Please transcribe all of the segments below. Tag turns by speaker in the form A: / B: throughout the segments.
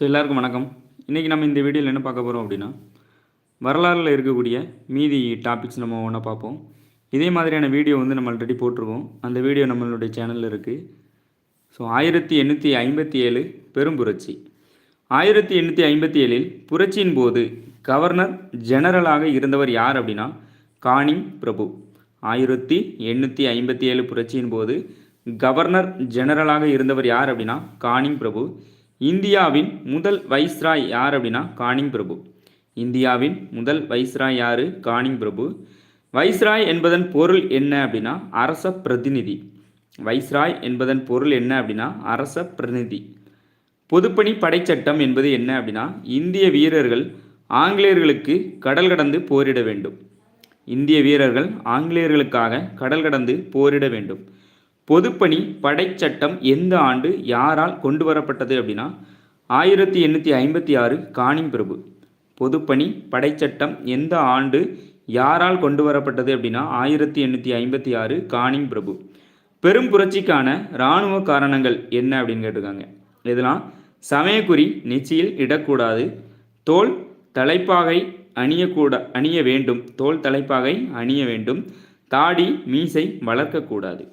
A: So எல்லாருக்கும் வணக்கம். இன்றைக்கி நம்ம இந்த வீடியோவில் என்ன பார்க்க போகிறோம் அப்படின்னா வரலாறில் இருக்கக்கூடிய மீதி டாபிக்ஸ் நம்ம ஒன்றா பார்ப்போம். இதே மாதிரியான வீடியோ வந்து நம்ம ஆல்ரெடி போட்டிருக்கோம். அந்த வீடியோ நம்மளுடைய சேனலில் இருக்குது ஸோ ஆயிரத்தி எண்ணூற்றி ஐம்பத்தி ஏழு பெரும் புரட்சி. ஆயிரத்தி எண்ணூற்றி ஐம்பத்தி ஏழில் புரட்சியின் போது கவர்னர் ஜெனரலாக இருந்தவர் யார் அப்படின்னா கானிங் பிரபு. ஆயிரத்தி எண்ணூற்றி ஐம்பத்தி ஏழு புரட்சியின் போது கவர்னர் ஜெனரலாக இருந்தவர் யார் அப்படின்னா கானிங் பிரபு. இந்தியாவின் முதல் வைஸ்ராய் யார் அப்படின்னா கானிங் பிரபு. இந்தியாவின் முதல் வைஸ்ராய் யாரு? கானிங் பிரபு. வைஸ்ராய் என்பதன் பொருள் என்ன அப்படின்னா அரச பிரதிநிதி. வைஸ்ராய் என்பதன் பொருள் என்ன அப்படின்னா அரச பிரதிநிதி. பொதுப்பணி படைச்சட்டம் என்பது என்ன அப்படின்னா இந்திய வீரர்கள் ஆங்கிலேயர்களுக்கு கடல் கடந்து போரிட வேண்டும். இந்திய வீரர்கள் ஆங்கிலேயர்களுக்காக கடல் கடந்து போரிட வேண்டும். பொதுப்பணி படைச்சட்டம் எந்த ஆண்டு யாரால் கொண்டு வரப்பட்டது அப்படின்னா ஆயிரத்தி எண்ணூற்றி ஐம்பத்தி ஆறு கானிங் பிரபு. பொதுப்பணி படைச்சட்டம் எந்த ஆண்டு யாரால் கொண்டு வரப்பட்டது அப்படின்னா ஆயிரத்தி எண்ணூற்றி ஐம்பத்தி ஆறு காணிங் பிரபு. பெரும் புரட்சிக்கான இராணுவ காரணங்கள் என்ன அப்படின்னு கேட்டிருக்காங்க. இதெல்லாம் சமயக்குறி நெச்சியில் இடக்கூடாது. தோல் தலைப்பாகை அணியக்கூட அணிய வேண்டும். தோல் தலைப்பாகை அணிய வேண்டும். தாடி மீசை வளர்க்கக்கூடாது.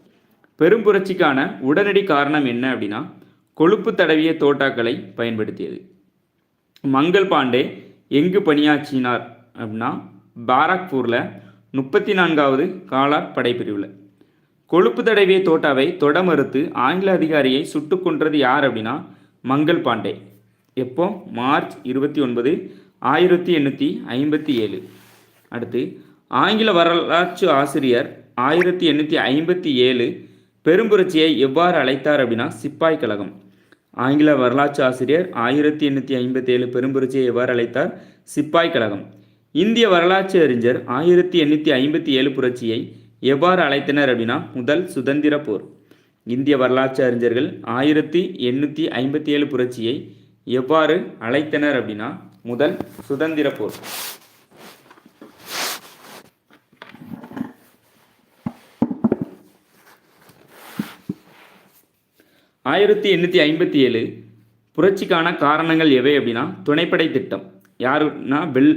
A: பெரும் புரட்சிக்கான உடனடி காரணம் என்ன அப்படின்னா கொழுப்பு தடவிய தோட்டாக்களை பயன்படுத்தியது. மங்கள் பாண்டே எங்கு பணியாற்றினார் அப்படின்னா பாராக்பூரில் முப்பத்தி நான்காவது காலாட் படைப்பிரிவில். கொழுப்பு தடவிய தோட்டாவை தொட மறுத்து ஆங்கில அதிகாரியை சுட்டுக் கொன்றது யார் அப்படின்னா மங்கள் பாண்டே. எப்போ? மார்ச் இருபத்தி ஒன்பது ஆயிரத்தி எண்ணூற்றி ஐம்பத்தி ஏழு. அடுத்து ஆங்கில வரலாற்று ஆசிரியர் ஆயிரத்தி எண்ணூற்றி ஐம்பத்தி ஏழு பெரும்புரட்சியை எவ்வாறு அழைத்தார் அப்படின்னா சிப்பாய் கழகம். ஆங்கில வரலாற்று ஆசிரியர் ஆயிரத்தி எண்ணூற்றி ஐம்பத்தி ஏழு பெரும்புரட்சியை எவ்வாறு அழைத்தார்? சிப்பாய் கழகம். இந்திய வரலாற்று அறிஞர் ஆயிரத்தி எண்ணூற்றி ஐம்பத்தி ஏழு புரட்சியை எவ்வாறு அழைத்தனர் அப்படின்னா முதல் சுதந்திர போர். இந்திய வரலாற்று அறிஞர்கள் ஆயிரத்தி எண்ணூற்றி ஐம்பத்தி ஏழு புரட்சியை எவ்வாறு அழைத்தனர் அப்படின்னா முதல் சுதந்திர போர். ஆயிரத்தி எண்ணூற்றி ஐம்பத்தி ஏழு புரட்சிக்கான காரணங்கள் எவை அப்படின்னா துணைப்படை திட்டம். யாருன்னா வெல்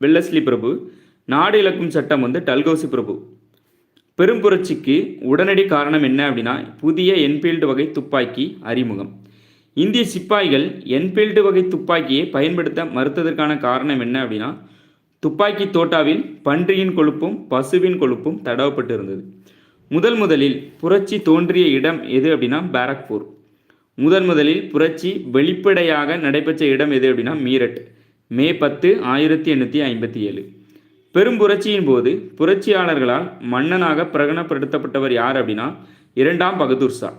A: வெல்லஸ்லி பிரபு நாடு இழக்கும் சட்டம் வந்து டல்கோசி பிரபு. பெரும் புரட்சிக்கு உடனடி காரணம் என்ன அப்படின்னா புதிய என்ஃபீல்டு வகை துப்பாக்கி அறிமுகம். இந்திய சிப்பாய்கள் என்ஃபீல்டு வகை துப்பாக்கியை பயன்படுத்த மறுத்ததற்கான காரணம் என்ன அப்படின்னா துப்பாக்கி தோட்டாவில் பன்றியின் கொழுப்பும் பசுவின் கொழுப்பும் தடவப்பட்டு இருந்தது முதல் முதலில் புரட்சி தோன்றிய இடம் எது அப்படின்னா பாரக்பூர். முதன் முதலில் புரட்சி வெளிப்படையாக நடைபெற்ற இடம் எது அப்படின்னா மீரட். மே பத்து ஆயிரத்தி எண்ணூற்றி ஐம்பத்தி ஏழு. பெரும் புரட்சியின் போது புரட்சியாளர்களால் மன்னனாக பிரகடனப்படுத்தப்பட்டவர் யார் அப்படின்னா இரண்டாம் பகதூர் ஷா.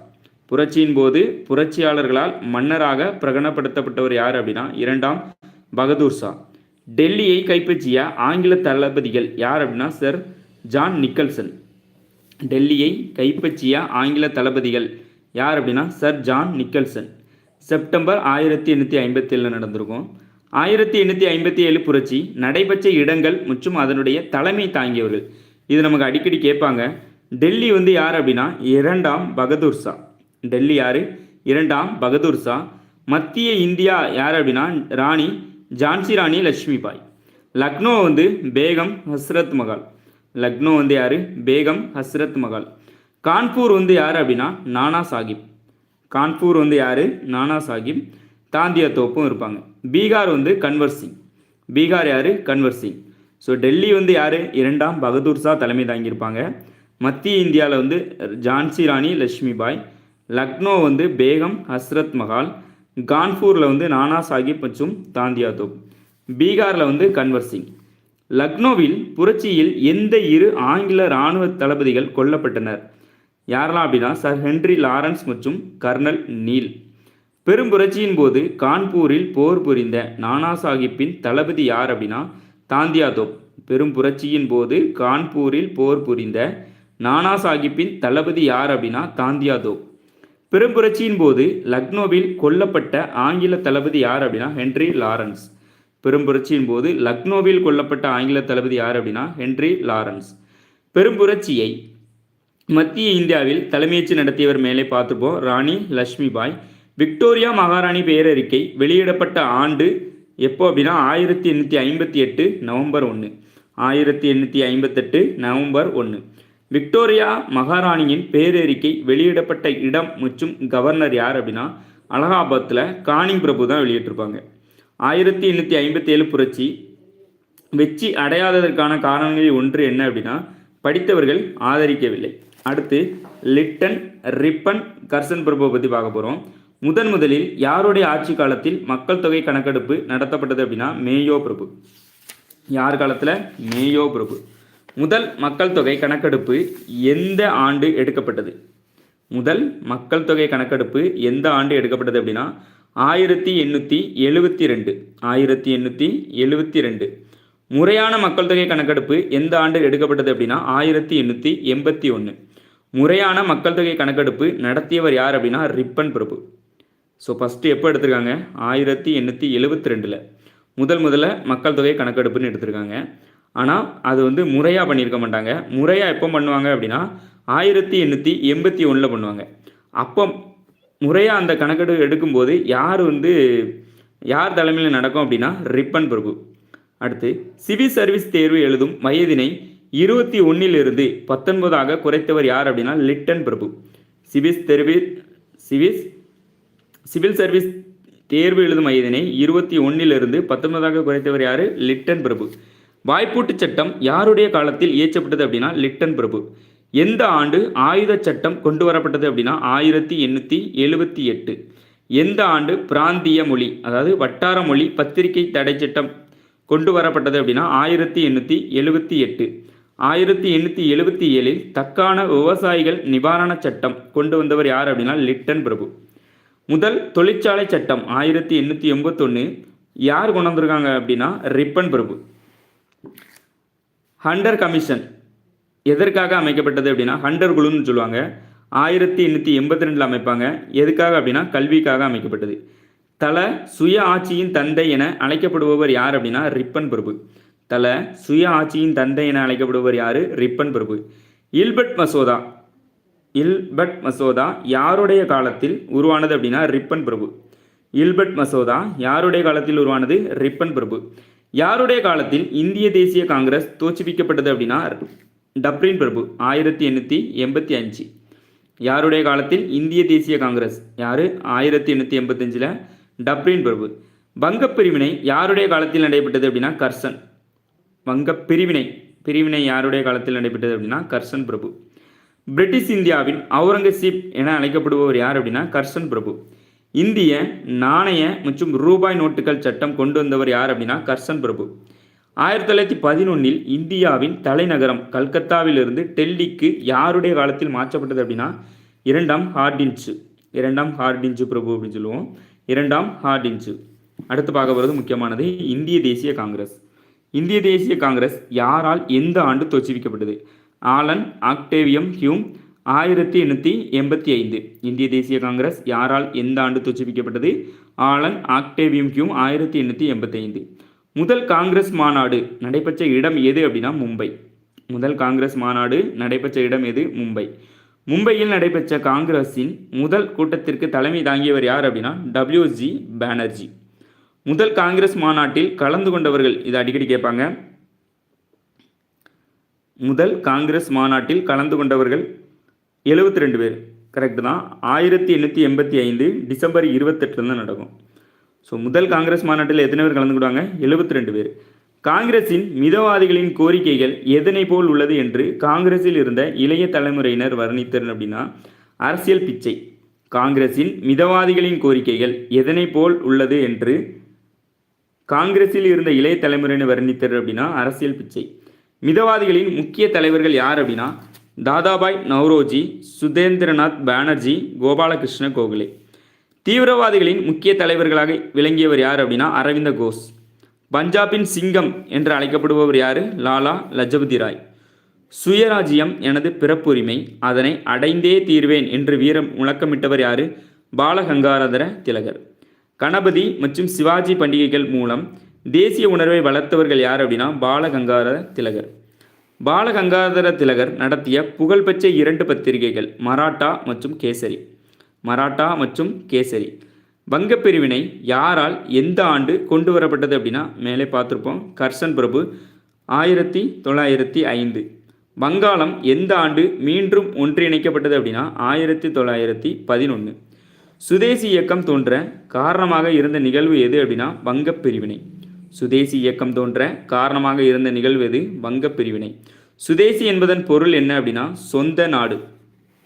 A: புரட்சியின் போது புரட்சியாளர்களால் மன்னராக பிரகடனப்படுத்தப்பட்டவர் யார் அப்படின்னா இரண்டாம் பகதூர் ஷா. டெல்லியை கைப்பற்றிய ஆங்கில தளபதிகள் யார் அப்படின்னா சர் ஜான் நிக்கல்சன். டெல்லியை கைப்பற்றிய ஆங்கில தளபதிகள் யார் அப்படின்னா சர் ஜான் நிக்கல்சன். செப்டம்பர் ஆயிரத்தி எண்ணூற்றி ஐம்பத்தி ஏழில் நடந்திருக்கும். ஆயிரத்தி எண்ணூற்றி ஐம்பத்தி ஏழு புரட்சி நடைபெற்ற இடங்கள் மற்றும் அதனுடைய தலைமை தாங்கியவர்கள். இது நமக்கு அடிக்கடி கேட்பாங்க. டெல்லி வந்து யார் அப்படின்னா இரண்டாம் பகதூர் ஷா. டெல்லி யார்? இரண்டாம் பகதூர் ஷா. மத்திய இந்தியா யார் அப்படின்னா ராணி ஜான்சி ராணி லட்சுமிபாய். லக்னோ வந்து பேகம் ஹஸ்ரத் மகால். லக்னோ வந்து யார்? பேகம் ஹஸ்ரத் மகால். கான்பூர் வந்து யார் அப்படின்னா? நானா சாஹிப் கான்பூர் வந்து யார்? நானா சாஹிப் தாந்தியா தோப்பும் இருப்பாங்க. பீகார் வந்து கன்வர் சிங். பீகார் யார்? கன்வர் சிங். ஸோ டெல்லி வந்து யார்? இரண்டாம் பகதூர் ஷா தலைமை தாங்கியிருப்பாங்க. மத்திய இந்தியாவில் வந்து ஜான்சி ராணி லட்சுமிபாய். லக்னோ வந்து பேகம் ஹஸ்ரத் மஹால் கான்பூரில் வந்து நானா சாஹிப் மற்றும் தாந்தியா தோப். பீகாரில் வந்து கன்வர் சிங். லக்னோவில் புரட்சியில் எந்த இரு ஆங்கில இராணுவ தளபதிகள் கொல்லப்பட்டனர்? யாரெல்லாம் அப்படின்னா சர் ஹென்றி லாரன்ஸ் மற்றும் கர்னல் நீல். பெரும் புரட்சியின் போது கான்பூரில் போர் புரிந்த நானா சாஹிப்பின் தளபதி யார் அப்படின்னா தாந்தியாதோப் பெரும் புரட்சியின் போது கான்பூரில் போர் புரிந்த நானா சாஹிப்பின் தளபதி யார் அப்படின்னா தாந்தியாதோப் பெரும் புரட்சியின் போது லக்னோவில் கொல்லப்பட்ட ஆங்கில தளபதி யார் அப்படின்னா ஹென்றி லாரன்ஸ். பெரும்புரட்சியின் போது லக்னோவில் கொல்லப்பட்ட ஆங்கில தளபதி யார் அப்படின்னா ஹென்றி லாரன்ஸ். பெரும்புரட்சியை மத்திய இந்தியாவில் தலைமையேற்று நடத்தியவர் மேலே பார்த்துப்போம். ராணி லட்சுமிபாய். விக்டோரியா மகாராணி பேரறிக்கை வெளியிடப்பட்ட ஆண்டு எப்போ அப்படின்னா ஆயிரத்தி எண்ணூற்றி ஐம்பத்தி எட்டு நவம்பர் ஒன்று. ஆயிரத்தி எண்ணூற்றி ஐம்பத்தெட்டு நவம்பர் ஒன்று. விக்டோரியா மகாராணியின் பேரறிக்கை வெளியிடப்பட்ட இடம் மற்றும் கவர்னர் யார் அப்படின்னா அலகாபாத்தில் கானிங் பிரபு தான் வெளியிட்டிருப்பாங்க. ஆயிரத்தி எண்ணூற்றி ஐம்பத்தி ஏழு புரட்சி. வெற்றி அடையாததற்கான காரணங்களில் ஒன்று என்ன அப்படின்னா படித்தவர்கள் ஆதரிக்கவில்லை. அடுத்து லிட்டன் ரிப்பன் கர்சன் பிரபுவை பற்றி பார்க்க போகிறோம் முதன் முதலில் யாருடைய ஆட்சி காலத்தில் மக்கள் தொகை கணக்கெடுப்பு நடத்தப்பட்டது அப்படின்னா மேயோ பிரபு. யார் காலத்தில்? மேயோ பிரபு. முதல் மக்கள் தொகை கணக்கெடுப்பு எந்த ஆண்டு எடுக்கப்பட்டது? முதல் மக்கள் தொகை கணக்கெடுப்பு எந்த ஆண்டு எடுக்கப்பட்டது அப்படின்னா ஆயிரத்தி எண்ணூற்றி எழுபத்தி ரெண்டு ஆயிரத்தி எண்ணூற்றி எழுபத்தி ரெண்டு முறையான மக்கள் தொகை கணக்கெடுப்பு எந்த ஆண்டு எடுக்கப்பட்டது அப்படின்னா ஆயிரத்தி எண்ணூற்றி எண்பத்தி ஒன்று முறையான மக்கள் தொகை கணக்கெடுப்பு நடத்தியவர் யார் அப்படின்னா ரிப்பன் பிரபு. ஸோ ஃபஸ்ட்டு எப்போ எடுத்திருக்காங்க? ஆயிரத்தி எண்ணூற்றி எழுபத்தி ரெண்டில் முதல் முதல்ல மக்கள் தொகை கணக்கெடுப்புன்னு எடுத்திருக்காங்க. ஆனால் அது வந்து முறையாக பண்ணியிருக்க மாட்டாங்க. முறையாக எப்போ பண்ணுவாங்க அப்படின்னா ஆயிரத்தி எண்ணூற்றி எண்பத்தி ஒன்றில் பண்ணுவாங்க. அப்போ முறையாக அந்த கணக்கெடுப்பு எடுக்கும்போது யார் வந்து யார் தலைமையில் நடக்கும் அப்படின்னா ரிப்பன் பிரபு. அடுத்து சிவில் சர்வீஸ் தேர்வு எழுதும் வயதினை இருபத்தி ஒன்றிலிருந்து பத்தொன்பதாக குறைத்தவர் யார் அப்படின்னா லிட்டன் பிரபு. சிவிஸ் தெருவி சிவிஸ் சிவில் சர்வீஸ் தேர்வு எழுதும் வயதினை இருபத்தி ஒன்றிலிருந்து பத்தொன்பதாக குறைத்தவர் யார்? லிட்டன் பிரபு. வாய்ப்பூட்டு சட்டம் யாருடைய காலத்தில் இயற்றப்பட்டது அப்படின்னா லிட்டன் பிரபு. எந்த ஆண்டு ஆயுத சட்டம் கொண்டு வரப்பட்டது அப்படின்னா ஆயிரத்தி எண்ணூற்றி எழுபத்தி எட்டு. எந்த ஆண்டு பிராந்திய மொழி அதாவது வட்டார மொழி பத்திரிகை தடை சட்டம் கொண்டு வரப்பட்டது அப்படின்னா ஆயிரத்தி எண்ணூற்றி எழுபத்தி எட்டு. ஆயிரத்தி எண்ணூற்றி எழுபத்தி ஏழில் தக்கான விவசாயிகள் நிவாரண சட்டம் கொண்டு வந்தவர் யார் அப்படின்னா லிட்டன் பிரபு. முதல் தொழிற்சாலை சட்டம் ஆயிரத்தி எண்ணூற்றி எண்பத்தொன்று யார் கொண்டு வந்திருக்காங்க அப்படின்னா ரிப்பன் பிரபு. ஹண்டர் கமிஷன் எதற்காக அமைக்கப்பட்டது அப்படின்னா ஹண்டர் குழுன்னு சொல்லுவாங்க. ஆயிரத்தி எண்ணூற்றி எண்பத்தி ரெண்டில் அமைப்பாங்க. எதுக்காக அப்படின்னா கல்விக்காக அமைக்கப்பட்டது. தல சுய ஆட்சியின் தந்தை என அழைக்கப்படுபவர் யார் அப்படின்னா ரிப்பன் பிரபு. தல சுய ஆட்சியின் தந்தை என அழைக்கப்படுபவர் யார்? ரிப்பன் பிரபு. இல்பர்ட் மசோதா. இல்பர்ட் மசோதா யாருடைய காலத்தில் உருவானது அப்படின்னா ரிப்பன் பிரபு. இல்பர்ட் மசோதா யாருடைய காலத்தில் உருவானது? ரிப்பன் பிரபு. யாருடைய காலத்தில் இந்திய தேசிய காங்கிரஸ் தோற்றுவிக்கப்பட்டது அப்படின்னா டப்ரின் பிரபு ஆயிரத்தி எண்ணூற்றி எண்பத்தி அஞ்சு. யாருடைய காலத்தில் இந்திய தேசிய காங்கிரஸ்? யார்? ஆயிரத்தி எண்ணூற்றி எண்பத்தஞ்சில் டப்ரின் பிரபு. வங்கப் பிரிவினை யாருடைய காலத்தில் நடைபெற்றது அப்படின்னா கர்சன். வங்கப் பிரிவினை பிரிவினை யாருடைய காலத்தில் நடைபெற்றது அப்படின்னா கர்சன் பிரபு. பிரிட்டிஷ் இந்தியாவின் அவுரங்கசீப் என அழைக்கப்படுபவர் யார் அப்படின்னா கர்சன் பிரபு. இந்திய நாணய மற்றும் ரூபாய் நோட்டுகள் சட்டம் கொண்டு வந்தவர் யார் அப்படின்னா கர்சன் பிரபு. ஆயிரத்தி தொள்ளாயிரத்தி பதினொன்றில் இந்தியாவின் தலைநகரம் கல்கத்தாவிலிருந்து டெல்லிக்கு யாருடைய காலத்தில் மாற்றப்பட்டது அப்படின்னா இரண்டாம் ஹார்டின்ஸு இரண்டாம் ஹார்டின்ஸு பிரபு அப்படின்னு சொல்லுவோம். இரண்டாம் ஹார்டின்ஸு அடுத்து பார்க்க போகிறது முக்கியமானது இந்திய தேசிய காங்கிரஸ். இந்திய தேசிய காங்கிரஸ் யாரால் எந்த ஆண்டு தோற்றுவிக்கப்பட்டது? ஆலன் ஆக்டேவியம் ஹியூம் ஆயிரத்தி எண்ணூற்றி எண்பத்தி ஐந்து. இந்திய தேசிய காங்கிரஸ் யாரால் எந்த ஆண்டு தோற்றுவிக்கப்பட்டது? ஆலன் ஆக்டேவியம் ஹியூம் ஆயிரத்தி எண்ணூற்றி எண்பத்தி ஐந்து. முதல் காங்கிரஸ் மாநாடு நடைபெற்ற இடம் எது அப்படின்னா மும்பை. முதல் காங்கிரஸ் மாநாடு நடைபெற்ற இடம் எது? மும்பை. மும்பையில் நடைபெற்ற காங்கிரஸின் முதல் கூட்டத்திற்கு தலைமை தாங்கியவர் யார் அப்படின்னா டபிள்யூஜி பானர்ஜி முதல் காங்கிரஸ் மாநாட்டில் கலந்து கொண்டவர்கள் இதை அடிக்கடி கேட்பாங்க. முதல் காங்கிரஸ் மாநாட்டில் கலந்து கொண்டவர்கள் எழுபத்தி ரெண்டு பேர். கரெக்டு தான். ஆயிரத்தி எண்ணூற்றி எண்பத்தி ஐந்து டிசம்பர் இருபத்தெட்டுலேருந்து தான் நடக்கும். ஸோ முதல் காங்கிரஸ் மாநாட்டில் எத்தனை பேர் கலந்துக்கிடுவாங்க எழுபத்தி ரெண்டு பேர். காங்கிரசின் மிதவாதிகளின் கோரிக்கைகள் எதனை போல் உள்ளது என்று காங்கிரஸில் இருந்த இளைய தலைமுறையினர் வர்ணித்தனர் அப்படின்னா அரசியல் பிச்சை. காங்கிரசின் மிதவாதிகளின் கோரிக்கைகள் எதனை போல் உள்ளது என்று காங்கிரஸில் இருந்த இளைய தலைமுறையினர் வர்ணித்தர் அப்படின்னா அரசியல் பிச்சை. மிதவாதிகளின் முக்கிய தலைவர்கள் யார் அப்படின்னா தாதாபாய் நவ்ரோஜி சுதேந்திரநாத் பானர்ஜி கோபாலகிருஷ்ண கோகலே. தீவிரவாதிகளின் முக்கிய தலைவர்களாக விளங்கியவர் யார் அப்படின்னா அரவிந்த கோஷ் பஞ்சாபின் சிங்கம் என்று அழைக்கப்படுபவர் யார்? லாலா லஜபதி ராய். சுயராஜ்யம் எனது பிறப்புரிமை. அதனை அடைந்தே தீர்வேன் என்று வீரம் முழக்கமிட்டவர் யார்? பாலகங்காரதர திலகர். கணபதி மற்றும் சிவாஜி பண்டிகைகள் மூலம் தேசிய உணர்வை வளர்த்தவர்கள் யார் அப்படின்னா பாலகங்காதர திலகர். பாலகங்காதர திலகர் நடத்திய புகழ்பெற்ற இரண்டு பத்திரிகைகள் மராட்டா மற்றும் கேசரி. மராட்டா மற்றும் கேசரி. வங்க பிரிவினை யாரால் எந்த ஆண்டு கொண்டு வரப்பட்டது அப்படின்னா மேலே பார்த்துருப்போம். கர்சன் பிரபு ஆயிரத்தி தொள்ளாயிரத்தி ஐந்து. வங்காளம் எந்த ஆண்டு மீண்டும் ஒன்றிணைக்கப்பட்டது அப்படின்னா ஆயிரத்தி தொள்ளாயிரத்தி பதினொன்று சுதேசி இயக்கம் தோன்ற காரணமாக இருந்த நிகழ்வு எது அப்படின்னா வங்கப் பிரிவினை சுதேசி இயக்கம் தோன்ற காரணமாக இருந்த நிகழ்வு எது? வங்கப் பிரிவினை சுதேசி என்பதன் பொருள் என்ன அப்படின்னா சொந்த நாடு.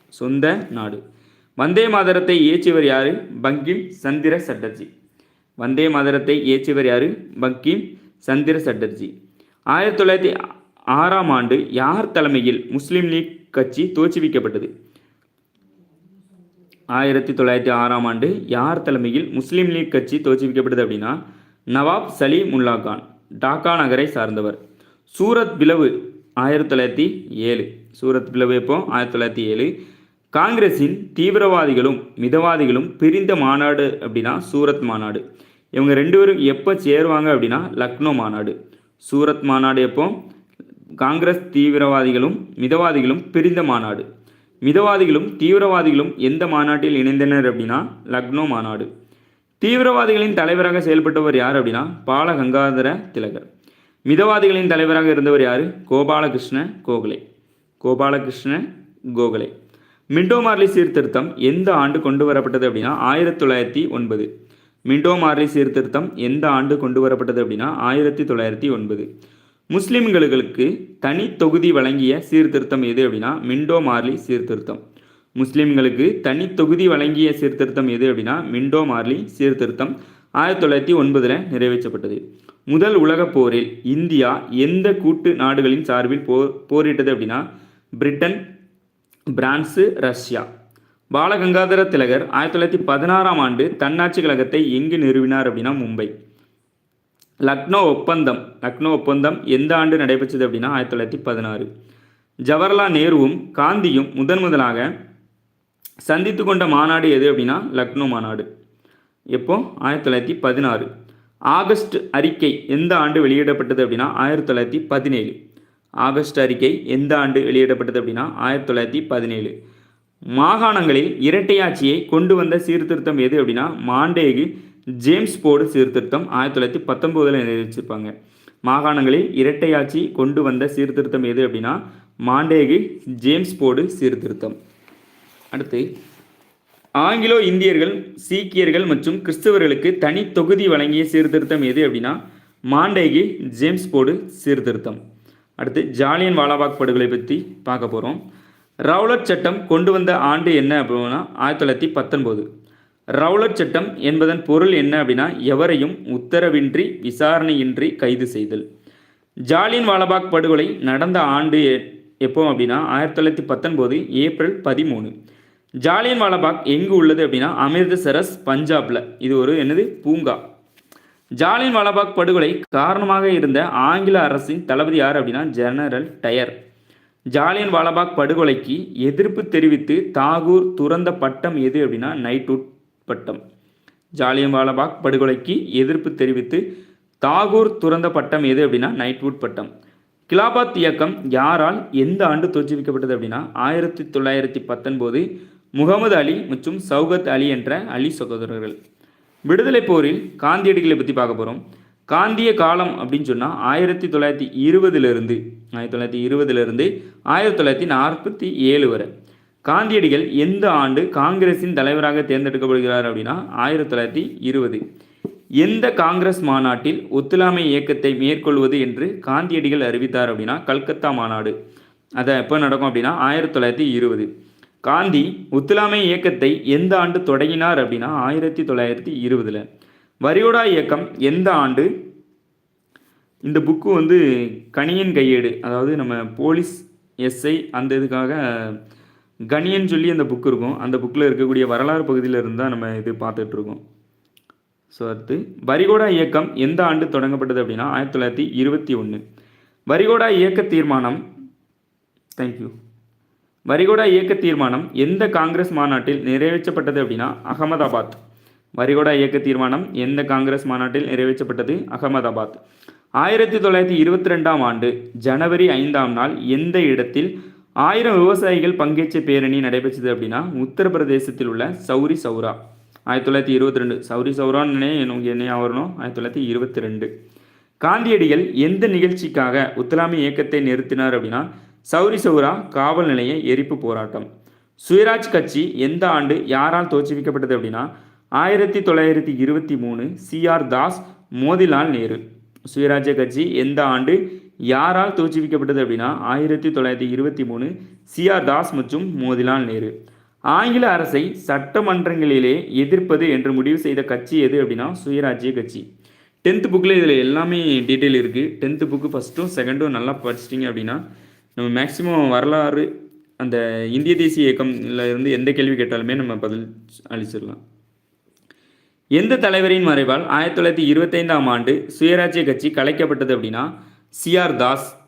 A: சொந்த நாடு. வந்தே மாதரத்தை இயற்றியவர் யாரு? பங்கிம் சந்திர சட்டர்ஜி. வந்தே மாதரத்தை இயற்றியவர் யாரு? பங்கிம் சந்திர சட்டர்ஜி. ஆயிரத்தி தொள்ளாயிரத்தி ஆறாம் ஆண்டு யார் தலைமையில் முஸ்லீம் லீக் கட்சி தோற்றுவிக்கப்பட்டது? ஆயிரத்தி தொள்ளாயிரத்தி ஆறாம் ஆண்டு யார் தலைமையில் முஸ்லீம் லீக் கட்சி தோற்றுவிக்கப்பட்டது அப்படின்னா நவாப் சலீம் உல்லா கான் டாக்கா நகரை சார்ந்தவர். சூரத் பிளவு ஆயிரத்தி தொள்ளாயிரத்தி ஏழு. சூரத் பிளவு எப்போ? ஆயிரத்தி தொள்ளாயிரத்தி ஏழு. காங்கிரஸின் தீவிரவாதிகளும் மிதவாதிகளும் பிரிந்த மாநாடு அப்படின்னா சூரத் மாநாடு. இவங்க ரெண்டு பேரும் எப்போ சேருவாங்க அப்படின்னா லக்னோ மாநாடு. சூரத் மாநாடு எப்போ? காங்கிரஸ் தீவிரவாதிகளும் மிதவாதிகளும் பிரிந்த மாநாடு. மிதவாதிகளும் தீவிரவாதிகளும் எந்த மாநாட்டில் இணைந்தனர் அப்படின்னா லக்னோ மாநாடு. தீவிரவாதிகளின் தலைவராக செயல்பட்டவர் யார் அப்படின்னா பால கங்காதர திலகர். மிதவாதிகளின் தலைவராக இருந்தவர் யார்? கோபாலகிருஷ்ண கோகலே. கோபாலகிருஷ்ண கோகலே. மிண்டோ மார்லி சீர்திருத்தம் எந்த ஆண்டு கொண்டு வரப்பட்டது அப்படின்னா ஆயிரத்தி தொள்ளாயிரத்தி ஒன்பது. மிண்டோ மார்லி சீர்திருத்தம் எந்த ஆண்டு கொண்டு வரப்பட்டது அப்படின்னா ஆயிரத்தி தொள்ளாயிரத்தி ஒன்பது. முஸ்லிம்களுக்கு தனி தொகுதி வழங்கிய சீர்திருத்தம் எது அப்படின்னா மிண்டோ மார்லி சீர்திருத்தம். முஸ்லிம்களுக்கு தனி தொகுதி வழங்கிய சீர்திருத்தம் எது அப்படின்னா மிண்டோ மார்லி சீர்திருத்தம் ஆயிரத்தி தொள்ளாயிரத்தி ஒன்பதில் நிறைவேற்றப்பட்டது. முதல் உலகப் போரில் இந்தியா எந்த கூட்டு நாடுகளின் சார்பில் போர் போரிட்டது அப்படின்னா Britain France Russia. Balagangadhara Tilak ஆயிரத்தி தொள்ளாயிரத்தி பதினாறாம் ஆண்டு தன்னாட்சி கழகத்தை எங்கு நிறுவினார் அப்படின்னா மும்பை. லக்னோ ஒப்பந்தம். லக்னோ ஒப்பந்தம் எந்த ஆண்டு நடைபெற்றது அப்படின்னா ஆயிரத்தி தொள்ளாயிரத்தி பதினாறு. ஜவஹர்லால் நேருவும் காந்தியும் முதன் முதலாக சந்தித்து கொண்ட மாநாடு எது அப்படின்னா லக்னோ மாநாடு. எப்போ? ஆயிரத்தி தொள்ளாயிரத்தி பதினாறு. ஆகஸ்ட் அறிக்கை எந்த ஆண்டு வெளியிடப்பட்டது அப்படின்னா ஆயிரத்தி தொள்ளாயிரத்தி பதினேழு. ஆகஸ்ட் அறிக்கை எந்த ஆண்டு வெளியிடப்பட்டது அப்படின்னா ஆயிரத்தி தொள்ளாயிரத்தி பதினேழு. மாகாணங்களில் இரட்டையாட்சியை கொண்டு வந்த சீர்திருத்தம் எது அப்படின்னா மாண்டேகு ஜேம்ஸ் போர்டு சீர்திருத்தம் ஆயிரத்தி தொள்ளாயிரத்தி பத்தொம்போதில் நிறைவேற்றிருப்பாங்க மாகாணங்களில் இரட்டையாட்சி கொண்டு வந்த சீர்திருத்தம் எது அப்படின்னா மாண்டேகு ஜேம்ஸ் போர்டு சீர்திருத்தம். அடுத்து ஆங்கிலோ இந்தியர்கள் சீக்கியர்கள் மற்றும் கிறிஸ்தவர்களுக்கு தனி தொகுதி வழங்கிய சீர்திருத்தம் எது அப்படின்னா மாண்டேகி ஜேம்ஸ் போர்டு சீர்திருத்தம். அடுத்து ஜாலியன் வாலாபாக் படுகொலை பற்றி பார்க்க போகிறோம் ரவுலட் சட்டம் கொண்டு வந்த ஆண்டு என்ன அப்படின்னா ஆயிரத்தி தொள்ளாயிரத்தி பத்தொன்பது. ரவுலட் சட்டம் என்பதன் பொருள் என்ன அப்படின்னா எவரையும் உத்தரவின்றி விசாரணையின்றி கைது செய்தல். ஜாலியன் வாலாபாக் படுகொலை நடந்த ஆண்டு எ- எப்போ அப்படின்னா ஆயிரத்தி தொள்ளாயிரத்தி பத்தொன்பது ஏப்ரல் பதிமூணு. ஜாலியன் வாலாபாக் எங்கு உள்ளது அப்படின்னா அமிர்தசரஸ் பஞ்சாப்ல. இது ஒரு என்னது? பூங்கா. ஜாலியன் வாலாபாக் படுகொலை காரணமாக இருந்த ஆங்கில அரசின் தளபதி யார் அப்படின்னா ஜெனரல் டயர். ஜாலியன் வாலாபாக் படுகொலைக்கு எதிர்ப்பு தெரிவித்து தாகூர் துறந்த பட்டம் எது அப்படின்னா நைட்வுட் பட்டம். ஜாலியன் வாலாபாக் படுகொலைக்கு எதிர்ப்பு தெரிவித்து தாகூர் துறந்த பட்டம் எது அப்படின்னா நைட்வுட் பட்டம். கிலாபாத் இயக்கம் யாரால் எந்த ஆண்டு தோற்றுவிக்கப்பட்டது அப்படின்னா ஆயிரத்தி தொள்ளாயிரத்தி பத்தொன்பது முகமது அலி மற்றும் சௌகத் அலி என்ற அலி சகோதரர்கள். விடுதலை போரில் காந்தியடிகளை பற்றி பார்க்க போகிறோம் காந்திய காலம் அப்படின்னு சொன்னால் ஆயிரத்தி தொள்ளாயிரத்தி இருபதுலேருந்து ஆயிரத்தி தொள்ளாயிரத்தி இருபதுலேருந்து ஆயிரத்தி தொள்ளாயிரத்தி நாற்பத்தி ஏழு வரை. காந்தியடிகள் எந்த ஆண்டு காங்கிரஸின் தலைவராக தேர்ந்தெடுக்கப்படுகிறார் அப்படின்னா ஆயிரத்தி தொள்ளாயிரத்தி இருபது. எந்த காங்கிரஸ் மாநாட்டில் ஒத்துழாமை இயக்கத்தை மேற்கொள்வது என்று காந்தியடிகள் அறிவித்தார் அப்படின்னா கல்கத்தா மாநாடு. அதை எப்போ நடக்கும் அப்படின்னா ஆயிரத்தி தொள்ளாயிரத்தி இருபது. காந்தி ஒத்துழையாமை இயக்கத்தை எந்த ஆண்டு தொடங்கினார் அப்படின்னா ஆயிரத்தி தொள்ளாயிரத்தி இருபதில். வரியோடா இயக்கம் எந்த ஆண்டு? இந்த புக்கு வந்து கணியன் கையேடு அதாவது நம்ம போலீஸ் எஸ்ஐ அந்த இதுக்காக கணியன் சொல்லி அந்த புக் இருக்கும். அந்த புக்கில் இருக்கக்கூடிய வரலாறு பகுதியில் இருந்து தான் நம்ம இது பார்த்துட்ருக்கோம் ஸோ அடுத்து வரிகோடா இயக்கம் எந்த ஆண்டு தொடங்கப்பட்டது அப்படின்னா ஆயிரத்தி தொள்ளாயிரத்தி இருபத்தி ஒன்று வரிகோடா இயக்க தீர்மானம் தேங்க்யூ வரிகோடா இயக்க தீர்மானம் எந்த காங்கிரஸ் மாநாட்டில் நிறைவேற்றப்பட்டது அப்படின்னா அகமதாபாத். வரிகோடா இயக்க தீர்மானம் எந்த காங்கிரஸ் மாநாட்டில் நிறைவேற்றப்பட்டது? அகமதாபாத். ஆயிரத்தி தொள்ளாயிரத்தி இருபத்தி ரெண்டாம் ஆண்டு ஜனவரி ஐந்தாம் நாள் எந்த இடத்தில் ஆயிரம் விவசாயிகள் பங்கேற்ற பேரணி நடைபெற்றது அப்படின்னா உத்தரப்பிரதேசத்தில் உள்ள சௌரி சௌரா. ஆயிரத்தி தொள்ளாயிரத்தி இருபத்தி ரெண்டு சௌரி சௌரான்னு எனக்கு என்ன வரணும். ஆயிரத்தி தொள்ளாயிரத்தி இருபத்தி ரெண்டு. காந்தியடிகள் எந்த நிகழ்ச்சிக்காக உத்தலாமி இயக்கத்தை நிறுத்தினார் அப்படின்னா சௌரி சௌரா காவல் நிலைய எரிப்பு போராட்டம். சுயராஜ் கட்சி எந்த ஆண்டு யாரால் தோற்றுவிக்கப்பட்டது அப்படின்னா ஆயிரத்தி தொள்ளாயிரத்தி இருபத்தி மூணு சிஆர் தாஸ் மோதிலால் நேரு. சுயராஜ்ய கட்சி எந்த ஆண்டு யாரால் தோற்றுவிக்கப்பட்டது அப்படின்னா ஆயிரத்தி தொள்ளாயிரத்தி இருபத்தி மூணு சிஆர் தாஸ் மற்றும் மோதிலால் நேரு. ஆங்கில அரசை சட்டமன்றங்களிலே எதிர்ப்பது என்று முடிவு செய்த கட்சி எது அப்படின்னா சுயராஜ்ய கட்சி. டென்த்து புக்கில் இதில் எல்லாமே டீட்டெயில் இருக்குது டென்த்து புக்கு ஃபஸ்ட்டும் செகண்டும் நல்லா படிச்சிட்டிங்க அப்படின்னா நம்ம மேக்சிமம் வரலாறு அந்த இந்திய தேசிய இயக்கம்ல இருந்து எந்த கேள்வி கேட்டாலுமே நம்ம பதில் அளிச்சிடலாம். எந்த தலைவரின் மறைவால் ஆயிரத்தி தொள்ளாயிரத்தி இருபத்தைந்தாம் ஆண்டு சுயராஜ்ய கட்சி கலைக்கப்பட்டது அப்படின்னா சிஆர் தாஸ்.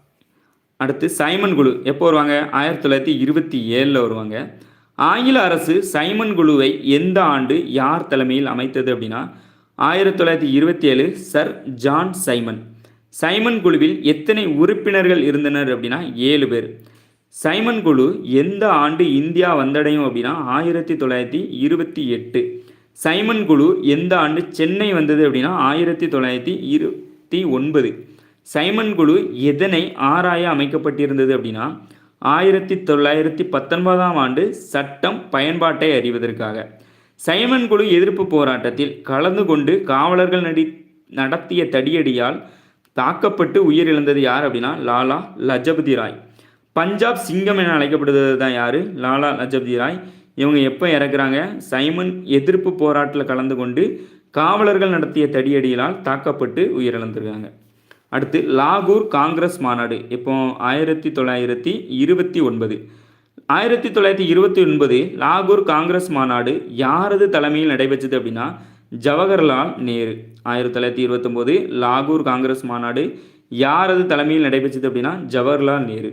A: அடுத்து சைமன் குழு எப்போ வருவாங்க? ஆயிரத்தி தொள்ளாயிரத்தி இருபத்தி ஏழில் வருவாங்க. ஆங்கில அரசு சைமன் குழுவை எந்த ஆண்டு யார் தலைமையில் அமைத்தது அப்படின்னா ஆயிரத்தி தொள்ளாயிரத்தி இருபத்தி ஏழு சர் ஜான் சைமன். சைமன் குழுவில் எத்தனை உறுப்பினர்கள் இருந்தனர் அப்படின்னா ஏழு பேர். சைமன் குழு எந்த ஆண்டு இந்தியா வந்தடையும் அப்படின்னா ஆயிரத்தி தொள்ளாயிரத்தி இருபத்தி எட்டு. சைமன் குழு எந்த ஆண்டு சென்னை வந்தது அப்படின்னா ஆயிரத்தி தொள்ளாயிரத்தி இருபத்தி ஒன்பது. சைமன் குழு எதனை ஆராய அமைக்கப்பட்டிருந்தது அப்படின்னா ஆயிரத்தி தொள்ளாயிரத்தி பத்தொன்பதாம் ஆண்டு சட்டம் பயன்பாட்டை அறிவதற்காக. சைமன் குழு எதிர்ப்பு போராட்டத்தில் கலந்து கொண்டு காவலர்கள் நடி நடத்திய தடியடியால் தாக்கப்பட்டு உயிரிழந்தது யார் அப்படின்னா லாலா லஜபதி ராய் பஞ்சாப் சிங்கம் என அழைக்கப்படுவது தான் யார்? லாலா லஜபதி ராய் இவங்க எப்போ இறக்குறாங்க? சைமன் எதிர்ப்பு போராட்டத்தில் கலந்து கொண்டு காவலர்கள் நடத்திய தடியடிகளால் தாக்கப்பட்டு உயிரிழந்திருக்காங்க. அடுத்து லாகூர் காங்கிரஸ் மாநாடு. இப்போ ஆயிரத்தி தொள்ளாயிரத்தி இருபத்தி ஒன்பது. ஆயிரத்தி தொள்ளாயிரத்தி இருபத்தி ஒன்பது லாகூர் காங்கிரஸ் மாநாடு யாரது தலைமையில் நடைபெற்றது அப்படின்னா ஜவஹர்லால் நேரு. ஆயிரத்தி தொள்ளாயிரத்தி இருபத்தொம்போது லாகூர் காங்கிரஸ் மாநாடு யாரது தலைமையில் நடைபெற்றது அப்படின்னா ஜவஹர்லால் நேரு.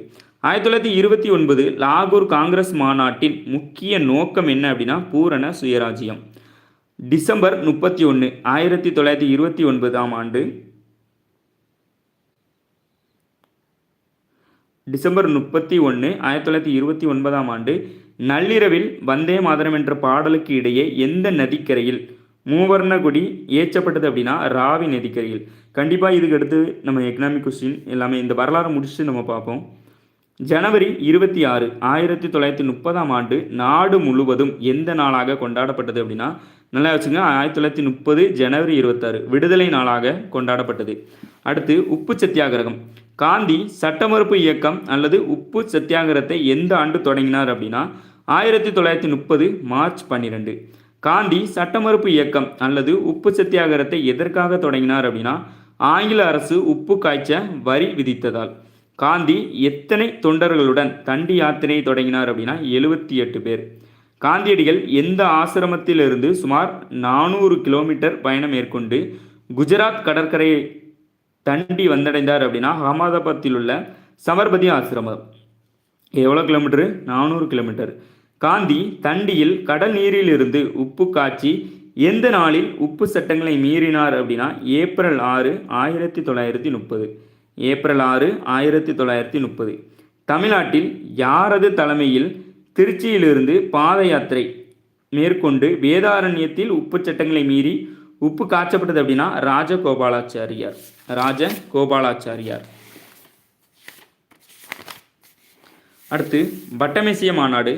A: ஆயிரத்தி தொள்ளாயிரத்தி இருபத்தி ஒன்பது லாகூர் காங்கிரஸ் மாநாட்டின் முக்கிய நோக்கம் என்ன அப்படின்னா பூரண சுயராஜ்யம் டிசம்பர் முப்பத்தி ஒன்று ஆயிரத்தி தொள்ளாயிரத்தி இருபத்தி ஒன்பதாம் ஆண்டு. டிசம்பர் முப்பத்தி ஒன்று ஆயிரத்தி தொள்ளாயிரத்தி இருபத்தி ஒன்பதாம் ஆண்டு நள்ளிரவில் வந்தே மாதரம் என்ற பாடலுக்கு இடையே எந்த நதிக்கரையில் மூவர்ண கொடி ஏற்றப்பட்டது அப்படின்னா ராவி நதிக்கரையில். கண்டிப்பாக இதுக்கு அடுத்து நம்ம எக்கனாமிக் கொஸ்டின் எல்லாமே இந்த வரலாறு முடிச்சுட்டு நம்ம பார்ப்போம். ஜனவரி இருபத்தி ஆறு ஆயிரத்தி தொள்ளாயிரத்தி முப்பதாம் ஆண்டு நாடு முழுவதும் எந்த நாளாக கொண்டாடப்பட்டது அப்படின்னா நல்லா வச்சுங்க ஆயிரத்தி தொள்ளாயிரத்தி முப்பது ஜனவரி இருபத்தாறு விடுதலை நாளாக கொண்டாடப்பட்டது. அடுத்து உப்பு சத்தியாகிரகம். காந்தி சட்டமறுப்பு இயக்கம் அல்லது உப்பு சத்தியாகிரகத்தை எந்த ஆண்டு தொடங்கினார் அப்படின்னா ஆயிரத்தி தொள்ளாயிரத்தி முப்பது மார்ச் பன்னிரெண்டு. காந்தி சட்டமறுப்பு இயக்கம் அல்லது உப்பு சத்தியாகரத்தை எதற்காக தொடங்கினார் அப்படின்னா ஆங்கில அரசு உப்பு காய்ச்ச வரி விதித்ததால். காந்தி எத்தனை தொண்டர்களுடன் தண்டி யாத்திரை தொடங்கினார் அப்படின்னா எழுபத்தி எட்டு பேர். காந்தியடிகள் எந்த ஆசிரமத்திலிருந்து சுமார் நானூறு கிலோமீட்டர் பயணம் மேற்கொண்டு குஜராத் கடற்கரையை தண்டி வந்தடைந்தார் அப்படின்னா அகமதாபாத்தில் உள்ள சமர்பதி ஆசிரமம். எவ்வளோ கிலோமீட்டரு? நானூறு கிலோமீட்டர். காந்தி தண்டியில் கடல் நீரிலிருந்து உப்பு காய்ச்சி எந்த நாளில் உப்பு சட்டங்களை மீறினார் அப்படின்னா ஏப்ரல் ஆறு ஆயிரத்தி தொள்ளாயிரத்தி முப்பது. ஏப்ரல் ஆறு ஆயிரத்தி தொள்ளாயிரத்தி முப்பது. தமிழ்நாட்டில் யாரது தலைமையில் திருச்சியிலிருந்து பாத யாத்திரை மேற்கொண்டு வேதாரண்யத்தில் உப்பு சட்டங்களை மீறி உப்பு காய்ச்சப்பட்டது அப்படின்னா ராஜகோபாலாச்சாரியார். ராஜ கோபாலாச்சாரியார் அடுத்து வட்டமேசிய மாநாடு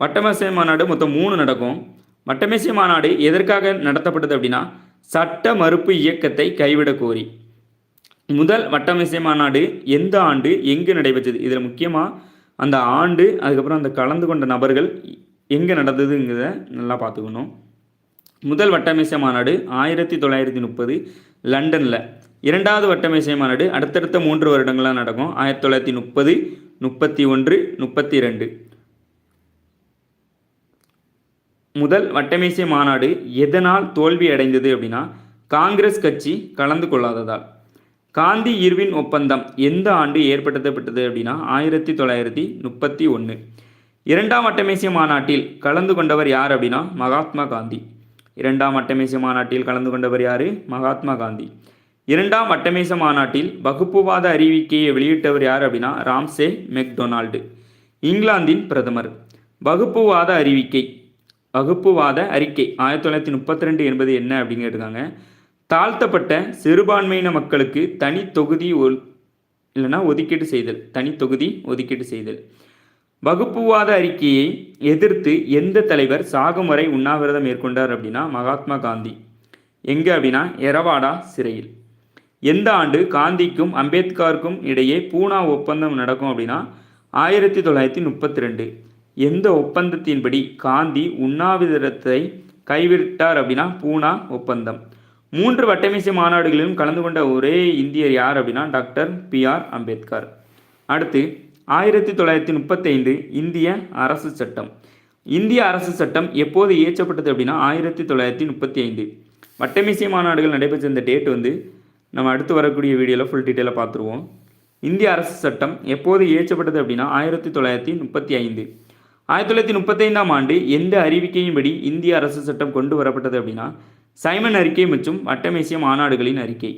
A: வட்டமேசிய மாநாடு மொத்தம் மூணு நடக்கும். வட்டமேசிய மாநாடு எதற்காக நடத்தப்பட்டது அப்படின்னா சட்ட மறுப்பு இயக்கத்தை கைவிட கோரி. முதல் வட்டமேசை மாநாடு எந்த ஆண்டு எங்கு நடைபெற்றது? இதில் முக்கியமாக அந்த ஆண்டு அதுக்கப்புறம் அந்த கலந்து கொண்ட நபர்கள் எங்கே நடந்ததுங்கிறத நல்லா பார்த்துக்கணும். முதல் வட்டமேசை மாநாடு ஆயிரத்தி தொள்ளாயிரத்தி முப்பது லண்டனில். இரண்டாவது வட்டமேசை மாநாடு அடுத்தடுத்த மூன்று வருடங்களாக நடக்கும். ஆயிரத்தி தொள்ளாயிரத்தி முப்பது முப்பத்தி ஒன்று முப்பத்தி ரெண்டு முதல் வட்டமேசை மாநாடு எதனால் தோல்வி அடைந்தது அப்படின்னா காங்கிரஸ் கட்சி கலந்து கொள்ளாததால். காந்தி இர்வின் ஒப்பந்தம் எந்த ஆண்டு ஏற்படுத்தப்பட்டது அப்படின்னா ஆயிரத்தி தொள்ளாயிரத்தி முப்பத்தி ஒன்று இரண்டாம் வட்டமேசிய மாநாட்டில் கலந்து கொண்டவர் யார் அப்படின்னா மகாத்மா காந்தி. இரண்டாம் வட்டமேசிய மாநாட்டில் கலந்து கொண்டவர் யார்? மகாத்மா காந்தி. இரண்டாம் வட்டமேச மாநாட்டில் வகுப்புவாத அறிவிக்கையை வெளியிட்டவர் யார் அப்படின்னா ராம்சே மெக்டொனால்டு. இங்கிலாந்தின் பிரதமர். வகுப்புவாத அறிவிக்கை. வகுப்புவாத அறிக்கை. ஆயிரத்தி தொள்ளாயிரத்தி முப்பத்தி ரெண்டு என்பது என்ன அப்படின்னு கேட்டிருக்காங்க. தாழ்த்தப்பட்ட சிறுபான்மையின மக்களுக்கு தனி தொகுதி ஒல் இல்லைன்னா ஒதுக்கீடு செய்தல். தனி தொகுதி ஒதுக்கீடு செய்தல். வகுப்புவாத அறிக்கையை எதிர்த்து எந்த தலைவர் சாகும் வரை உண்ணாவிரதம் மேற்கொண்டார் அப்படின்னா மகாத்மா காந்தி. எங்கே அப்படின்னா எரவாடா சிறையில். எந்த ஆண்டு காந்திக்கும் அம்பேத்கருக்கும் இடையே பூனா ஒப்பந்தம் நடக்கும் அப்படின்னா ஆயிரத்தி தொள்ளாயிரத்தி முப்பத்தி ரெண்டு. எந்த ஒப்பந்தத்தின்படி காந்தி உண்ணாவிரதத்தை கைவிட்டார் அப்படின்னா பூனா ஒப்பந்தம். மூன்று வட்டமேசை மாநாடுகளிலும் கலந்து கொண்ட ஒரே இந்தியர் யார் அப்படின்னா டாக்டர் பி ஆர் அம்பேத்கர். அடுத்து ஆயிரத்தி தொள்ளாயிரத்தி முப்பத்தைந்து இந்திய அரசு சட்டம். இந்திய அரசு சட்டம் எப்போது இயற்றப்பட்டது அப்படின்னா ஆயிரத்தி தொள்ளாயிரத்தி முப்பத்தி ஐந்து வட்டமேசை மாநாடுகள் நடைபெற்ற இந்த டேட் வந்து நம்ம அடுத்து வரக்கூடிய வீடியோவில் ஃபுல் டீட்டெயிலாக பார்த்துருவோம். இந்திய அரசு சட்டம் எப்போது இயற்றப்பட்டது அப்படின்னா ஆயிரத்தி தொள்ளாயிரத்தி முப்பத்தி ஐந்து ஆயிரத்தி தொள்ளாயிரத்தி முப்பத்தைந்தாம் ஆண்டு எந்த அறிவிக்கையின்படி இந்திய அரசு சட்டம் கொண்டு வரப்பட்டது அப்படின்னா சைமன் அறிக்கை மற்றும் வட்டமேசிய மாநாடுகளின் அறிக்கை.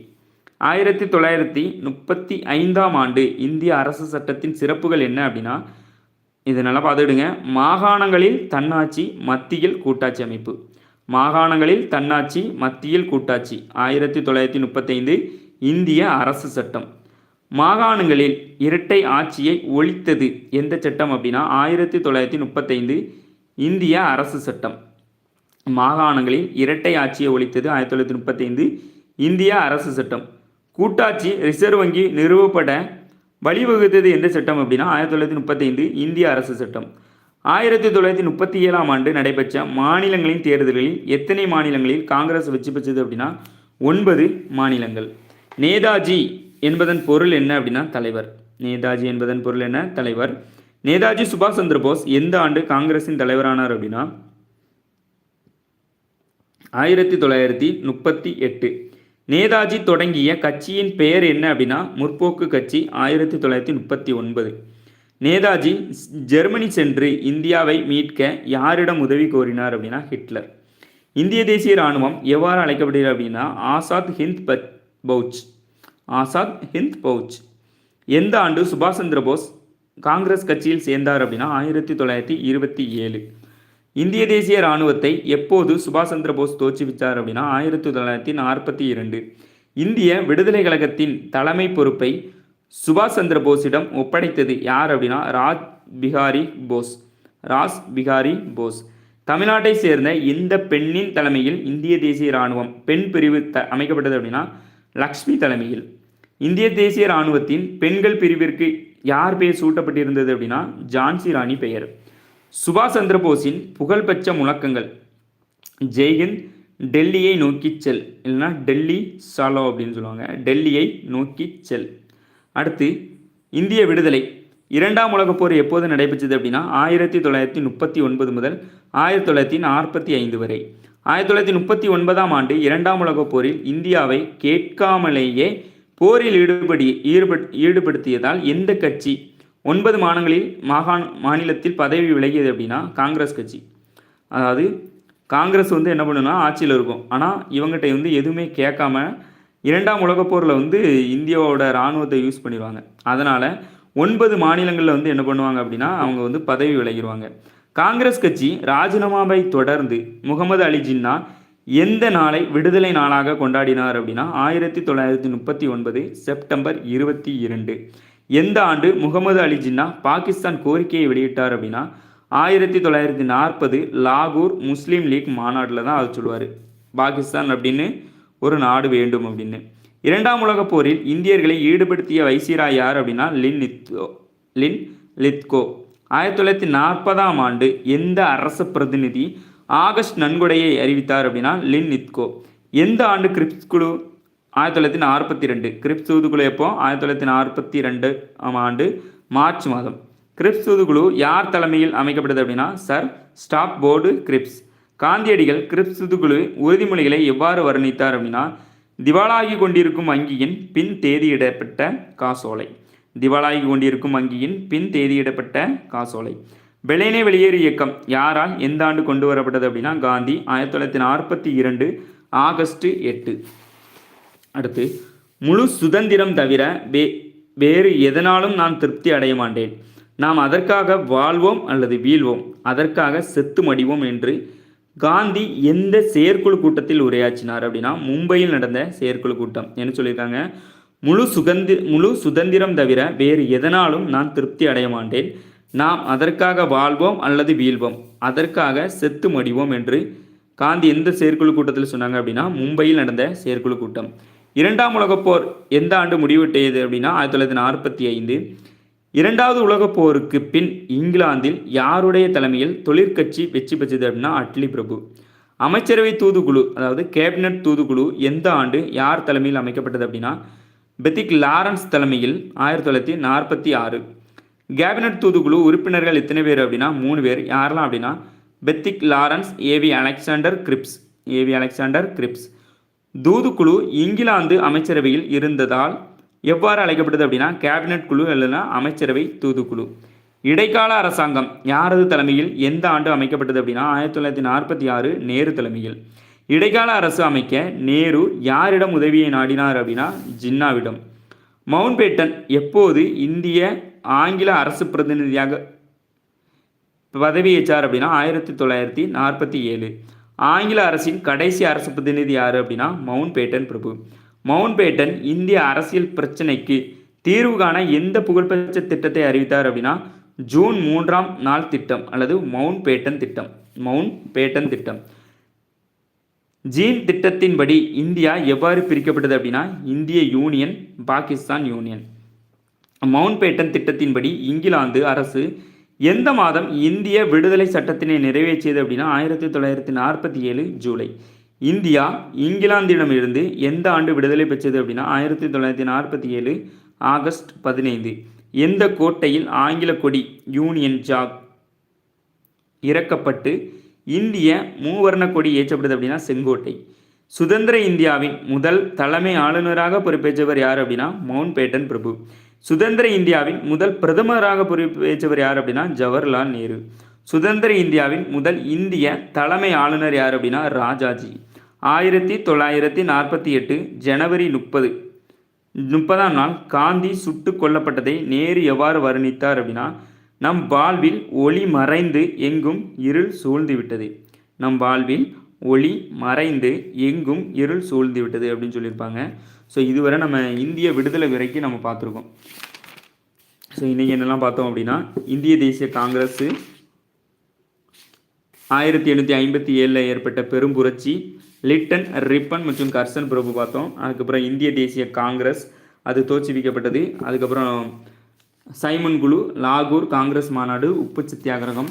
A: ஆயிரத்தி தொள்ளாயிரத்தி முப்பத்தி ஐந்தாம் ஆண்டு இந்திய அரசு சட்டத்தின் சிறப்புகள் என்ன அப்படின்னா இது நல்லா பார்த்துடுங்க மாகாணங்களில் தன்னாட்சி மத்தியில் கூட்டாட்சி அமைப்பு. மாகாணங்களில் தன்னாட்சி மத்தியில் கூட்டாட்சி. ஆயிரத்தி தொள்ளாயிரத்தி முப்பத்தைந்து இந்திய அரசு சட்டம். மாகாணங்களில் இரட்டை ஆட்சியை ஒழித்தது எந்த சட்டம் அப்படின்னா ஆயிரத்தி தொள்ளாயிரத்தி முப்பத்தைந்து இந்திய அரசு சட்டம். மாகாணங்களில் இரட்டை ஆட்சியை ஒழித்தது ஆயிரத்தி தொள்ளாயிரத்தி முப்பத்தைந்து இந்திய அரசு சட்டம். கூட்டாட்சி ரிசர்வ் வங்கி நிறுவப்பட வழிவகுத்தது எந்த சட்டம் அப்படின்னா ஆயிரத்தி தொள்ளாயிரத்தி முப்பத்தைந்து இந்திய அரசு சட்டம். ஆயிரத்தி தொள்ளாயிரத்தி முப்பத்தி ஏழாம் ஆண்டு நடைபெற்ற மாநிலங்களின் தேர்தல்களில் எத்தனை மாநிலங்களில் காங்கிரஸ் வெற்றி பெற்றது அப்படின்னா ஒன்பது மாநிலங்கள். நேதாஜி என்பதன் பொருள் என்ன அப்படின்னா தலைவர். நேதாஜி என்பதன் பொருள் என்ன? தலைவர். நேதாஜி சுபாஷ் சந்திர போஸ் எந்த ஆண்டு காங்கிரஸின் தலைவரானார் அப்படின்னா? ஆயிரத்தி தொள்ளாயிரத்தி முப்பத்தி எட்டு. நேதாஜி தொடங்கிய கட்சியின் பெயர் என்ன அப்படின்னா? முற்போக்கு கட்சி ஆயிரத்தி தொள்ளாயிரத்தி முப்பத்தி ஒன்பது. நேதாஜி ஜெர்மனி சென்று இந்தியாவை மீட்க யாரிடம் உதவி கோரினார் அப்படின்னா ஹிட்லர். இந்திய தேசிய இராணுவம் எவ்வாறு அழைக்கப்படுகிறது அப்படின்னா ஆசாத் ஹிந்த் பத் பவுச் ஆசாத் ஹிந்த் பவுச். எந்த ஆண்டு சுபாஷ் சந்திர போஸ் காங்கிரஸ் கட்சியில் சேர்ந்தார் அப்படின்னா ஆயிரத்தி தொள்ளாயிரத்தி இருபத்தி ஏழு. இந்திய தேசிய இராணுவத்தை எப்போது சுபாஷ் சந்திர போஸ் தோற்றுவித்தார் அப்படின்னா ஆயிரத்தி தொள்ளாயிரத்தி நாற்பத்தி இரண்டு. இந்திய விடுதலை கழகத்தின் தலைமை பொறுப்பை சுபாஷ் சந்திர போஸிடம் ஒப்படைத்தது யார் அப்படின்னா ராஜ் பிகாரி போஸ். ராஸ் பிகாரி போஸ். தமிழ்நாட்டை சேர்ந்த இந்த பெண்ணின் தலைமையில் இந்திய தேசிய இராணுவம் பெண் பிரிவு த அமைக்கப்பட்டது அப்படின்னா லக்ஷ்மி தலைமையில். இந்திய தேசிய இராணுவத்தின் பெண்கள் பிரிவிற்கு யார் பெயர் சூட்டப்பட்டிருந்தது அப்படின்னா ஜான்சி ராணி பெயர். சுபாஷ் சந்திரபோஸின் புகழ்பெற்ற முழக்கங்கள் ஜெய்ஹிந்த் டெல்லியை நோக்கி செல் இல்லைன்னா டெல்லி சாலோ அப்படின்னு சொல்லுவாங்க டெல்லியை நோக்கி செல். அடுத்து இந்திய விடுதலை இரண்டாம் உலகப் போர் எப்போது நடைபெற்றது அப்படின்னா ஆயிரத்தி தொள்ளாயிரத்தி முப்பத்தி ஒன்பது முதல் ஆயிரத்தி தொள்ளாயிரத்தி நாற்பத்தி ஐந்து வரை. ஆயிரத்தி தொள்ளாயிரத்தி முப்பத்தி ஒன்பதாம் ஆண்டு இரண்டாம் உலகப் போரில் இந்தியாவை கேட்காமலேயே போரில் ஈடுபடி ஈடுபட் ஈடுபடுத்தியதால் எந்த கட்சி ஒன்பது மாநிலங்களில் மாகாண மாநிலத்தில் பதவி விலகியது அப்படின்னா காங்கிரஸ் கட்சி. அதாவது காங்கிரஸ் வந்து என்ன பண்ணுன்னா ஆட்சியில் இருக்கும். ஆனால் இவங்ககிட்ட வந்து எதுவுமே கேட்காம இரண்டாம் உலகப் போரில் வந்து இந்தியாவோட இராணுவத்தை யூஸ் பண்ணிடுவாங்க. அதனால் ஒன்பது மாநிலங்களில் வந்து என்ன பண்ணுவாங்க அப்படின்னா அவங்க வந்து பதவி விலகிடுவாங்க காங்கிரஸ் கட்சி ராஜினாமாவை தொடர்ந்து முகமது அலி ஜின்னா எந்த நாளை விடுதலை நாளாக கொண்டாடினார் அப்படின்னா ஆயிரத்தி தொள்ளாயிரத்தி முப்பத்தி ஒன்பது செப்டம்பர் இருபத்தி இரண்டு. எந்த ஆண்டு முகமது அலி ஜின்னா பாகிஸ்தான் கோரிக்கையை வெளியிட்டார் அப்படின்னா ஆயிரத்தி தொள்ளாயிரத்தி நாற்பது லாகூர் முஸ்லீம் லீக் மாநாட்டில் தான் அதை சொல்லுவார். பாகிஸ்தான் அப்படின்னு ஒரு நாடு வேண்டும் அப்படின்னு. இரண்டாம் உலகப் போரில் இந்தியர்களை ஈடுபடுத்திய வைசிராய் யார் அப்படின்னா லின் லித்கோ லின் லித்கோ. ஆயிரத்தி தொள்ளாயிரத்தி நாற்பதாம் ஆண்டு எந்த அரசு பிரதிநிதி ஆகஸ்ட் நன்கொடையை அறிவித்தார் அப்படின்னா லின் நித்கோ. எந்த ஆண்டு கிரிப்ஸ் குழு? ஆயிரத்தி தொள்ளாயிரத்தி நாற்பத்தி ரெண்டு கிரிப்ஸ் தூதுக்குழு எப்போ? ஆயிரத்தி தொள்ளாயிரத்தி நாற்பத்தி ரெண்டு ஆம் ஆண்டு மார்ச் மாதம். கிரிப்ஸ் தூதுக்குழு யார் தலைமையில் அமைக்கப்பட்டது அப்படின்னா சர் ஸ்டாப் போர்டு கிரிப்ஸ். காந்தியடிகள் கிரிப்ஸ் தூதுக்குழு உறுதிமொழிகளை எவ்வாறு வர்ணித்தார் அப்படின்னா திவாலாகி கொண்டிருக்கும் வங்கியின் பின் தேதியிடப்பட்ட காசோலை. திவாலாகி கொண்டிருக்கும் வங்கியின் பின் தேதியிடப்பட்ட காசோலை. பெலேனே வெளியேறு இயக்கம் யாரால் எந்த ஆண்டு கொண்டு வரப்பட்டது அப்படின்னா காந்தி ஆயிரத்தி தொள்ளாயிரத்தி நாற்பத்தி இரண்டு ஆகஸ்ட் எட்டு. அடுத்து முழு சுதந்திரம் தவிர வே வேறு எதனாலும் நான் திருப்தி அடைய மாட்டேன். நாம் அதற்காக வாழ்வோம் அல்லது வீழ்வோம் அதற்காக செத்து மடிவோம் என்று காந்தி எந்த செயற்குழு கூட்டத்தில் உரையாற்றினார் அப்படின்னா மும்பையில் நடந்த செயற்குழு கூட்டம். என்ன சொல்லியிருக்காங்க? முழு சுகந்தி முழு சுதந்திரம் தவிர வேறு எதனாலும் நான் திருப்தி அடைய மாட்டேன். நாம் அதற்காக வாழ்வோம் அல்லது வீழ்வோம். அதற்காக செத்து மடிவோம் என்று காந்தி எந்த செயற்குழு கூட்டத்தில் சொன்னாங்க அப்படின்னா மும்பையில் நடந்த செயற்குழு கூட்டம். இரண்டாம் உலகப் போர் எந்த ஆண்டு முடிவிட்டது அப்படின்னா ஆயிரத்தி தொள்ளாயிரத்தி நாற்பத்தி ஐந்து. இரண்டாவது உலகப் போருக்கு பின் இங்கிலாந்தில் யாருடைய தலைமையில் தொழிற்கட்சி வெற்றி பெற்றது அப்படின்னா அட்லி பிரபு. அமைச்சரவை தூதுக்குழு அதாவது கேபினட் தூதுக்குழு எந்த ஆண்டு யார் தலைமையில் அமைக்கப்பட்டது அப்படின்னா பெத்திக் லாரன்ஸ் தலைமையில் ஆயிரத்தி தொள்ளாயிரத்தி நாற்பத்தி ஆறு. கேபினட் தூதுக்குழு உறுப்பினர்கள் எத்தனை பேர் அப்படின்னா? மூணு பேர். யாரெல்லாம் அப்படின்னா? Pethick Lawrence A V Alexander Cripps. A V Alexander Cripps. தூதுக்குழு England அமைச்சரவையில் இருந்ததால் எவ்வாறு அழைக்கப்பட்டது அப்படின்னா? கேபினட் குழு இல்லைன்னா அமைச்சரவை தூதுக்குழு. இடைக்கால அரசாங்கம் யாரது தலைமையில்? எந்த ஆண்டு அமைக்கப்பட்டது அப்படின்னா? ஆயிரத்தி தொள்ளாயிரத்தி நாற்பத்தி ஆறு நேரு தலைமையில். இடைக்கால அரசு அமைக்க நேரு யாரிடம் உதவியை நாடினார் அப்படின்னா ஜின்னாவிடம். மவுண்ட் பேட்டன் எப்போது இந்திய ஆங்கில அரசு பிரதிநிதியாக பதவியேற்றார் அப்படின்னா ஆயிரத்தி தொள்ளாயிரத்தி நாற்பத்தி ஏழு. ஆங்கில அரசின் கடைசி அரசு பிரதிநிதி யார் அப்படின்னா மவுண்ட் பேட்டன் பிரபு. மவுண்ட் பேட்டன் இந்திய அரசியல் பிரச்சனைக்கு தீர்வு காண எந்த புகழ்பெற்ற திட்டத்தை அறிவித்தார் அப்படின்னா ஜூன் மூன்றாம் நாள் திட்டம் அல்லது மவுண்ட் பேட்டன் திட்டம். மவுண்ட் பேட்டன் திட்டம். ஜீன் திட்டத்தின்படி இந்தியா எவ்வாறு பிரிக்கப்பட்டது அப்படின்னா இந்திய union Pakistan union. Mountbatten திட்டத்தின்படி இங்கிலாந்து அரசு எந்த மாதம் இந்திய விடுதலை சட்டத்தினை நிறைவேற்றியது அப்படின்னா ஆயிரத்தி தொள்ளாயிரத்தி நாற்பத்தி ஏழு ஜூலை. இந்தியா இங்கிலாந்திடமிருந்து எந்த ஆண்டு விடுதலை பெற்றது அப்படின்னா ஆயிரத்தி தொள்ளாயிரத்தி நாற்பத்தி ஏழு ஆகஸ்ட் பதினைந்து. எந்த கோட்டையில் ஆங்கில கொடி யூனியன் ஜாக் இறக்கப்பட்டு இந்திய மூவர்ண கொடி ஏற்றப்படுது அப்படின்னா செங்கோட்டை. சுதந்திர இந்தியாவின் முதல் தலைமை ஆளுநராக பொறுப்பேற்றவர் யார் அப்படின்னா மவுண்ட் பேட்டன் பிரபு. சுதந்திர இந்தியாவின் முதல் பிரதமராக பொறுப்பேற்றவர் யார் அப்படின்னா ஜவஹர்லால் நேரு. சுதந்திர இந்தியாவின் முதல் இந்திய தலைமை ஆளுநர் யார் அப்படின்னா ராஜாஜி. ஆயிரத்தி தொள்ளாயிரத்தி நாற்பத்தி எட்டு ஜனவரி முப்பது முப்பதாம் நாள் காந்தி சுட்டு கொல்லப்பட்டதை நேரு எவ்வாறு வர்ணித்தார் அப்படின்னா நம் வாழ்வில் ஒளி மறைந்து எங்கும் இருள் சூழ்ந்து விட்டது நம் வாழ்வில் ஒளி மறைந்து எங்கும் இருள் சூழ்ந்து விட்டது அப்படின்னு சொல்லியிருப்பாங்க. ஸோ இதுவரை நம்ம இந்திய விடுதலை வரைக்கும் நம்ம பார்த்துருக்கோம். ஸோ இன்றைக்கி என்னெல்லாம் பார்த்தோம் அப்படின்னா இந்திய தேசிய காங்கிரஸ் ஆயிரத்தி எண்ணூற்றி ஐம்பத்தி ஏழில் ஏற்பட்ட பெரும் புரட்சி லிட்டன் ரிப்பன் மற்றும் கர்சன் பிரபு பார்த்தோம். அதுக்கப்புறம் இந்திய தேசிய காங்கிரஸ் அது தோற்றுவிக்கப்பட்டது. அதுக்கப்புறம் சைமன் குழு லாகூர் காங்கிரஸ் மாநாடு உப்பு சத்தியாகிரகம்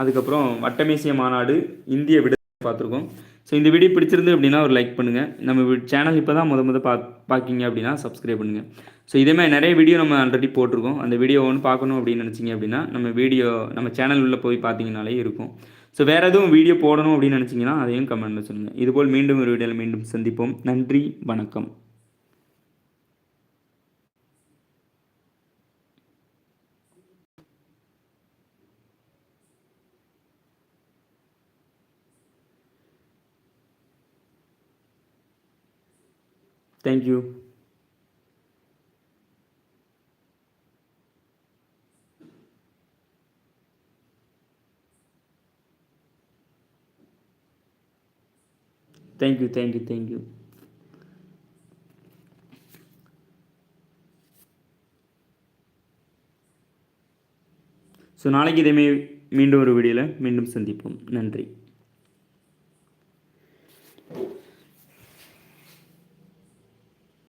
A: அதுக்கப்புறம் வட்டமேசிய மாநாடு இந்திய விடுதலை பார்த்துருக்கோம். ஸோ இந்த வீடியோ பிடிச்சிருந்து அப்படின்னா ஒரு லைக் பண்ணுங்கள் நம்ம சேனல் இப்போ தான் முத முத பா பார்க்கிங்க அப்படின்னா சப்ஸ்கிரைப் பண்ணுங்கள் ஸோ இதேமாதிரி நிறைய வீடியோ நம்ம ஆல்ரெடி போட்டிருக்கோம். அந்த வீடியோ ஒன்று பார்க்கணும் அப்படின்னு நினச்சிங்க அப்படின்னா நம்ம வீடியோ நம்ம சேனல் உள்ளே போய் பார்த்தீங்கனாலே இருக்கும். ஸோ வேறு எதுவும் வீடியோ போடணும் அப்படின்னு நினச்சிங்கன்னா அதையும் கமெண்ட்டில் சொல்லுங்கள் இதுபோல் மீண்டும் ஒரு வீடியோவில் மீண்டும் சந்திப்போம். நன்றி வணக்கம். Thank you thank you thank you thank you so நாளைக்கு இதேமே மீண்டும் ஒரு வீடியோவில் மீண்டும் சந்திப்போம். நன்றி.